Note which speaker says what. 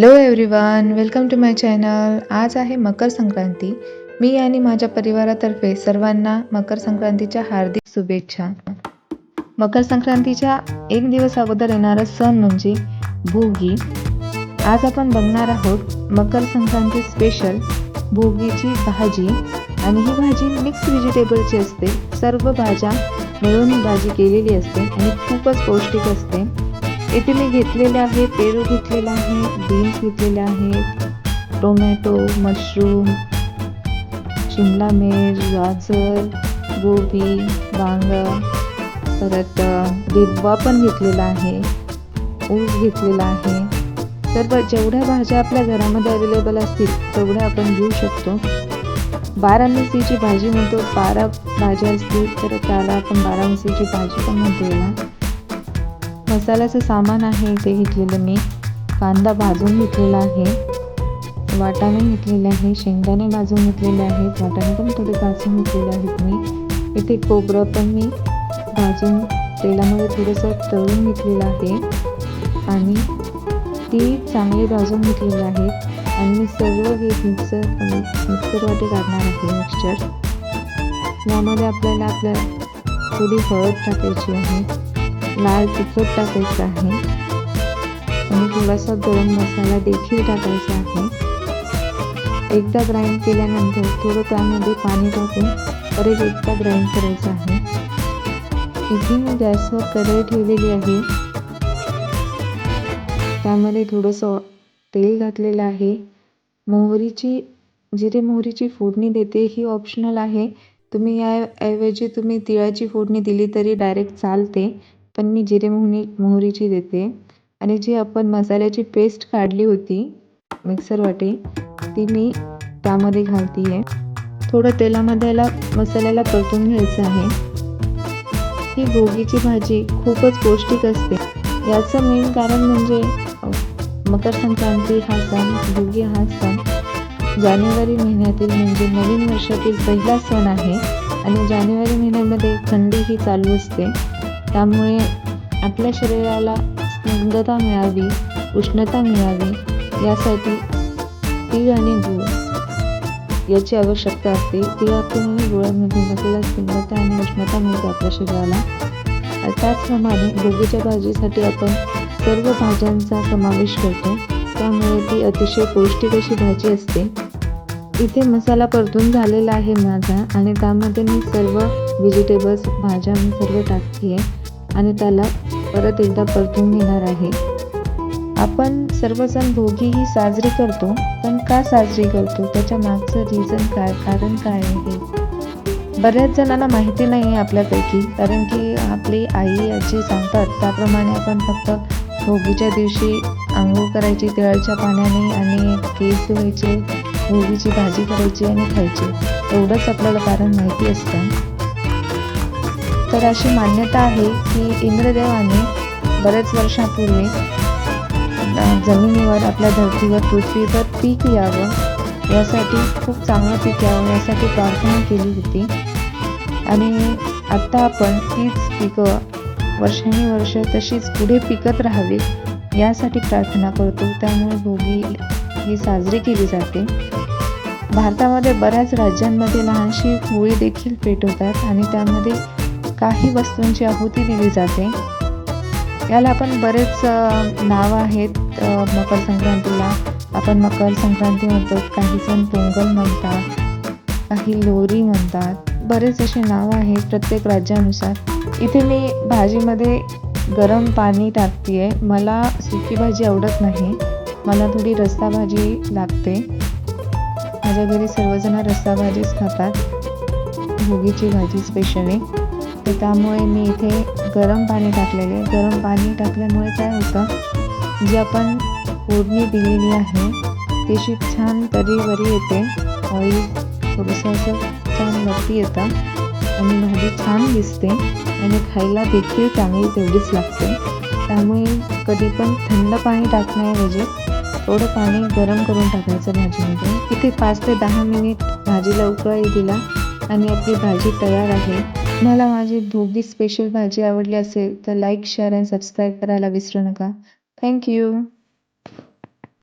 Speaker 1: Hello everyone welcome to my channel आज आहे मकर संक्रांती. मी आणि माझ्या परिवारातर्फे सर्वांना मकर संक्रांतीच्या हार्दिक शुभेच्छा. मकर संक्रांतीच्या एक दिवस अगोदर येणारा सण म्हणजे भोगी. आज आपण बघणार आहोत मकर संक्रांती स्पेशल भोगीची भाजी. आणि ही भाजी मिक्स व्हेजिटेबलची असते. सर्व भाज्या मिळून भाजी केलेली असते आणि खूपच पौष्टिक असते. इथे मी घेतलेले आहे पेरू घेतलेला आहे बीन्स घेतलेले आहेत टोमॅटो मशरूम शिमला मिर्च गाजर गोबी वांगा परत डिब्बा पण घेतलेला आहे ऊस घेतलेला आहे. सर्व जेवढ्या भाज्या आपल्या घरामध्ये अवेलेबल असतील तेवढ्या आपण घेऊ शकतो. बारा भाजी म्हणतो बारा भाज्या असतील तर त्याला आपण बारा भाजी पण म्हणतो मसाल्याचं सामान आहे ते घेतलेलं मी. कांदा भाजून घेतलेला आहे. वाटाणे घेतलेले आहे शेंगदाणे भाजून घेतलेले आहेत. वाटाणे पण थोडे भाजून घेतलेले आहेत मी. इथे खोबरं पण मी भाजून तेलामध्ये थोडंसं तळून घेतलेलं आहे. आणि ती चांगली भाजून घेतलेली आहेत आणि मी सर्व हे मिक्सर मिक्सर वाटे काढणार आहे मिक्सचर. यामध्ये आपल्याला आपल्या थोडी हळद टाकायची आहे. लाल तिखट टाकायचं आहे. आणि थोडासा गरम मसाला देखील टाकायचा आहे. एकदा ग्राइंड केल्यानंतर थोडं त्यामध्ये पाणी टाकून परत एकदा ग्राइंड करायचं आहे. इथे मी गॅसवर कढई ठेवलेली आहे. त्यामध्ये थोडंसं तेल घातलेलं आहे. मोहरीची जिरे मोहरीची फोडणी देते ही ऑप्शनल आहे. तुम्ही याऐवजी तुम्ही तिळाची फोडणी दिली तरी डायरेक्ट चालते. पण मी जिरे मोहरी मोहरीची देते. आणि जी आपण मसाल्याची पेस्ट काढली होती मिक्सर वाटी ती मी त्यामध्ये घालते आहे थोडं तेलामध्ये याला मसाल्याला परतून घ्यायचं आहे. ही भोगीची भाजी खूपच पौष्टिक असते. याचं मेन कारण म्हणजे मकर संक्रांती हा सण भोगी हा सण. जानेवारी महिन्यातील म्हणजे नवीन वर्षातील पहिला सण आहे. आणि जानेवारी महिन्यामध्ये थंडी ही चालू असते. त्यामुळे आपल्या शरीराला स्निग्धता मिळावी उष्णता मिळावी यासाठी तीळ आणि गुळ याची आवश्यकता असते. तिळातून आणि गुळामधून आपल्याला स्निग्धता आणि उष्णता मिळते आपल्या शरीराला. त्याचप्रमाणे गोबीच्या भाजीसाठी आपण सर्व भाज्यांचा समावेश करतो. त्यामुळे ती अतिशय पौष्टिक अशी भाजी असते. इथे मसाला परतून झालेला आहे माझा आणि त्यामध्ये मी सर्व व्हेजिटेबल्स भाज्या मी सर्व टाकते आहे आणि त्याला परत एकदा परतून घेणार आहे. आपण सर्वजण भोगी ही साजरी करतो पण का साजरी करतो? त्याच्या मागचं रिझन काय? कारण काय आहे? बऱ्याच जणांना माहिती नाही आहे आपल्यापैकी कारण की आपली आई आजी सांगतात त्याप्रमाणे आपण फक्त भोगीच्या दिवशी आंघोळ करायची तिळाच्या पाण्याने आणि केस धुवायचे भोगीची भाजी करायची आणि खायची. एवढंच आपल्याला कारण माहिती असतं. तर अशी मान्यता आहे की इंद्रदेवाने बऱ्याच वर्षापूर्वी जमिनीवर आपल्या धर्तीवर पृथ्वीवर पीक यावं यासाठी खूप चांगलं पीक यावं यासाठी प्रार्थना केली होती. आणि आत्ता आपण तीच पिकं वर्षानुवर्ष तशीच पुढे पिकत राहावीत यासाठी प्रार्थना करतो. त्यामुळे भोगी ही साजरी केली जाते. भारतामध्ये बऱ्याच राज्यांमध्ये लहानशी होळी देखील पेटवतात आणि त्यामध्ये काही वस्तूंची आहुती दिली जाते. याला आपण बरेच नावं आहेत. मकर संक्रांतीला आपण मकर संक्रांती म्हणतो. काही जण पोंगल म्हणतात. काही लोरी म्हणतात. बरेच असे नावं आहेत प्रत्येक राज्यानुसार. इथे मी भाजीमध्ये गरम पाणी टाकते आहे मला सुकी भाजी आवडत नाही. मला थोडी रस्सा भाजी लागते. माझ्या घरी सर्वजण रस्सा भाजीच खातात. भोगीची भाजी स्पेशली तर त्यामुळे मी इथे गरम पाणी टाकलेले. गरम पाणी टाकल्यामुळे काय होतं? जी आपण फोडणी दिलेली आहे ती अशी छान तरीवरी येते. ऑइल थोडंसं असं छान वरती येतं आणि भाजी छान दिसते आणि खायला देखील चांगली तेवढीच लागते. त्यामुळे कधी पण थंड पाणी टाकण्याऐवजी थोडं पाणी गरम करून टाकायचं भाजीमध्ये. इथे पाच ते दहा मिनिट भाजीला उकळी दिला आणि आपली भाजी तयार आहे. मला माझी भोगी स्पेशल भाजी आवडली असेल तर लाईक शेअर अँड सबस्क्राईब करायला विसरू नका. थँक्यू